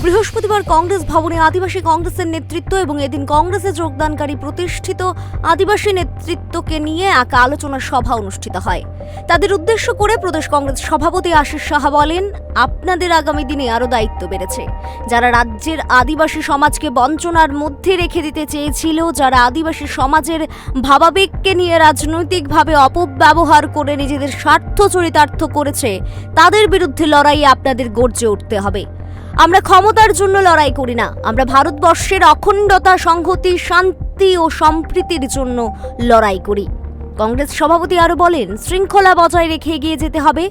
বৃহস্পতিবার কংগ্রেস ভবনে আদিবাসী কংগ্রেসের নেতৃত্ব এবং এদিন কংগ্রেসে যোগদানকারী প্রতিষ্ঠিত আদিবাসী নেতৃত্বকে নিয়ে এক আলোচনা সভা অনুষ্ঠিত হয়। তাদের উদ্দেশ্য করে প্রদেশ কংগ্রেস সভাপতি আশিস সাহা বলেন, আপনাদের আগামী দিনে আরও দায়িত্ব বেড়েছে। যারা রাজ্যের আদিবাসী সমাজকে বঞ্চনার মধ্যে রেখে দিতে চেয়েছিল, যারা আদিবাসী সমাজের ভাবাবেগকে নিয়ে রাজনৈতিকভাবে অপব্যবহার করে নিজেদের স্বার্থ চরিতার্থ করেছে, তাদের বিরুদ্ধে লড়াইয়ে আপনাদের গর্জে উঠতে হবে। আমরা ক্ষমতার জন্য লড়াই করি না। আমরা ভারতবর্ষের অখণ্ডতা, সংহতি, শান্তি ও সম্প্রীতির জন্য লড়াই করি। কংগ্রেস সভাপতি আরও বলেন, শৃঙ্খলা বজায় রেখে এগিয়ে যেতে হবে।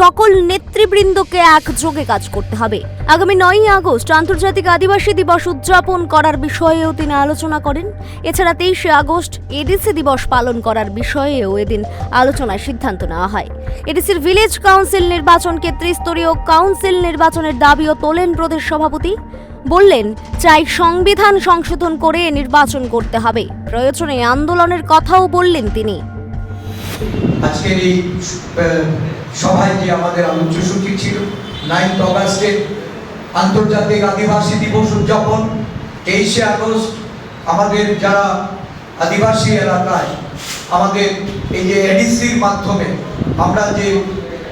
সকল নেতৃবৃন্দকে একযোগে কাজ করতে হবে। আগামী নয়ই আগস্ট আন্তর্জাতিক আদিবাসী দিবস উদযাপন করার বিষয়েও তিনি আলোচনা করেন। এছাড়া তেইশে আগস্ট এডিসি দিবস পালন করার বিষয়েও এদিন আলোচনায় সিদ্ধান্ত নেওয়া হয়। এডিসির ভিলেজ কাউন্সিল নির্বাচনকে ত্রিস্তরীয় কাউন্সিল নির্বাচনের দাবিও তোলেন প্রদেশ সভাপতি। বললেন, চাই সংবিধান সংশোধন করে নির্বাচন করতে হবে। প্রয়োজনে আন্দোলনের কথাও বললেন তিনি। আজকের এই সভায় যে আমাদের আলোচ্য সূচি ছিল। নাইন্থ আন্তর্জাতিক আদিবাসী দিবস উদযাপন। তেইশে আগস্ট আমাদের যারা আদিবাসী এলাকায় আমাদের এই যে এডিসির মাধ্যমে আমরা যে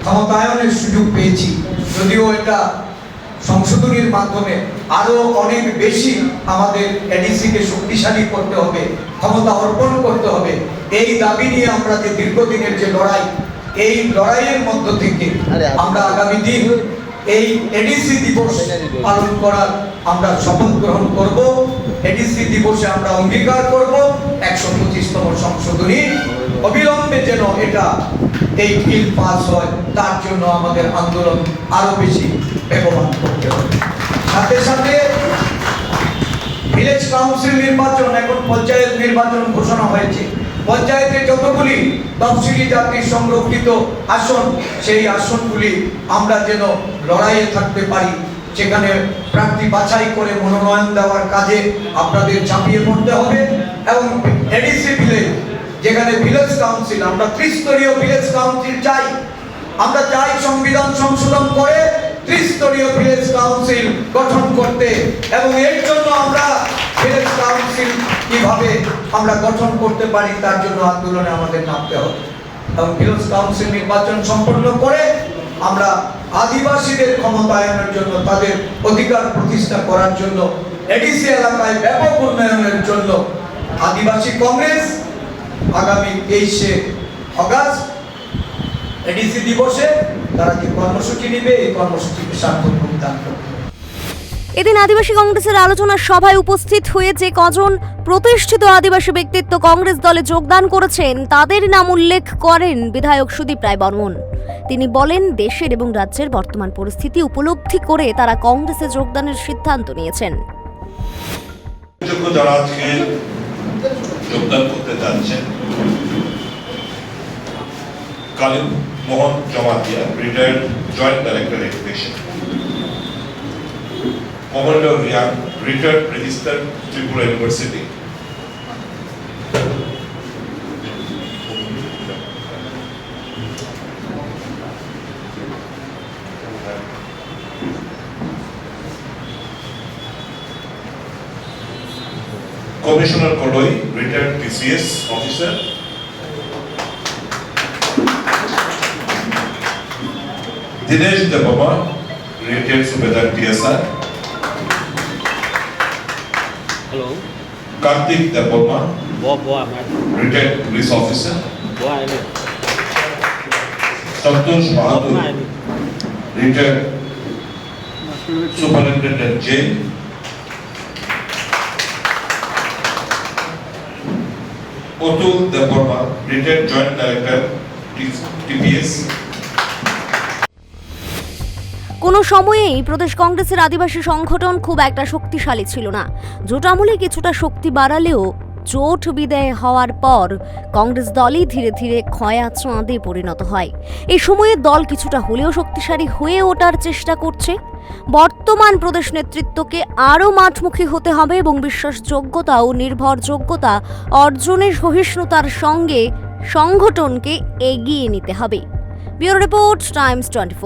ক্ষমতায়নের সুযোগ পেয়েছি, যদিও এটা সংশোধনীর মাধ্যমে আরও অনেক বেশি আমাদের এডিসিকে শক্তিশালী করতে হবে ক্ষমতা অর্পণ করতে হবে। এই দাবি নিয়ে আমরা যে দীর্ঘদিনের যে লড়াই এই লড়াইয়ের মধ্য থেকে আমরা আগামী দিন এই এডিসি দিবস পালন করার আমরা শপথ গ্রহণ করব। এডিসি দিবসে আমরা অঙ্গীকার করব। একশো পঁচিশতম সংশোধনী অবিলম্বে যেন এটা এই বিল পাস হয় তার জন্য আমাদের আন্দোলন আরও বেশি বেগবান করতে হবে সাথে সাথে ভিলেজ কাউন্সিল নির্বাচন, এখন পঞ্চায়েত নির্বাচন ঘোষণা হয়েছে। পঞ্চায়েতে যতগুলি তফসিলি জাতির সংরক্ষিত আসন, সেই আসনগুলি আমরা যেন লড়াইয়ে থাকতে পারি, সেখানে প্রার্থী বাছাই করে মনোনয়ন দেওয়ার কাজে আপনাদের ঝাঁপিয়ে পড়তে হবে এবং এডিসি ভিলেজ যেখানে ভিলেজ কাউন্সিল আমরা ত্রিস্তরীয় ভিলেজ কাউন্সিল চাই। আমরা চাই সংবিধান সংশোধন করে ত্রিস্তরীয় ভিলেজ কাউন্সিল গঠন করতে এবং এর জন্য আমরা ভিলেজ কাউন্সিল কীভাবে আমরা গঠন করতে পারি, তার জন্য আন্দোলনে আমাদের নামতে হবে। এবং ভিলেজ কাউন্সিল নির্বাচন সম্পন্ন করে আমরা আদিবাসীদের ক্ষমতায়নের জন্য, তাদের অধিকার প্রতিষ্ঠা করার জন্য, এডিসি এলাকায় ব্যাপক উন্নয়নের জন্য আদিবাসী কংগ্রেস আগামী তেইশে অগাস্ট এডিসি দিবসে তারা যে কর্মসূচি নেবে? এই কর্মসূচিকে সার্থক ভোগদান করবে। এদিন আদিবাসী কংগ্রেসের আলোচনা সভায় উপস্থিত হয়ে যে কজন প্রতিষ্ঠিত আদিবাসী ব্যক্তিত্ব কংগ্রেস দলে যোগদান করেছেন তাদের নাম উল্লেখ করেন বিধায়ক সুদীপ রায় বর্মন। তিনি বলেন দেশের এবং রাজ্যের বর্তমান পরিস্থিতি উপলব্ধি করে তারা কংগ্রেসে যোগদানের সিদ্ধান্ত নিয়েছেন। যোগ্য যারা আজকে যোগদান করতে কালীন Mohan Jamatia retired joint director education কমন্ডার Reang retired registrar Tripura university commissioner Kalai retired TCS officer Dinesh Debbarma retired सूबेदार टीएसआर हेलो कार्तिक दबमा वो वो रिटायर्ड पुलिस ऑफिसर वो आए Santosh Bahadur retired superintendent jail Otul Deborma, retired joint director, TPS. কোনো সময়েই প্রদেশ কংগ্রেসের আদিবাসী সংগঠন খুব একটা শক্তিশালী ছিল না। জোট আমলে কিছুটা শক্তি বাড়ালেও জোট বিদায় হওয়ার পর কংগ্রেস দলই ধীরে ধীরে ক্ষয়া চাঁদে পরিণত হয়। এই সময়ে দল কিছুটা হলেও শক্তিশালী হয়ে ওঠার চেষ্টা করছে। বর্তমান প্রদেশ নেতৃত্বকে আরও মাঠমুখী হতে হবে এবং বিশ্বাসযোগ্যতা ও নির্ভরযোগ্যতা অর্জনের সহিষ্ণুতার সঙ্গে সংগঠনকে এগিয়ে নিতে হবে। Bureau report Times twenty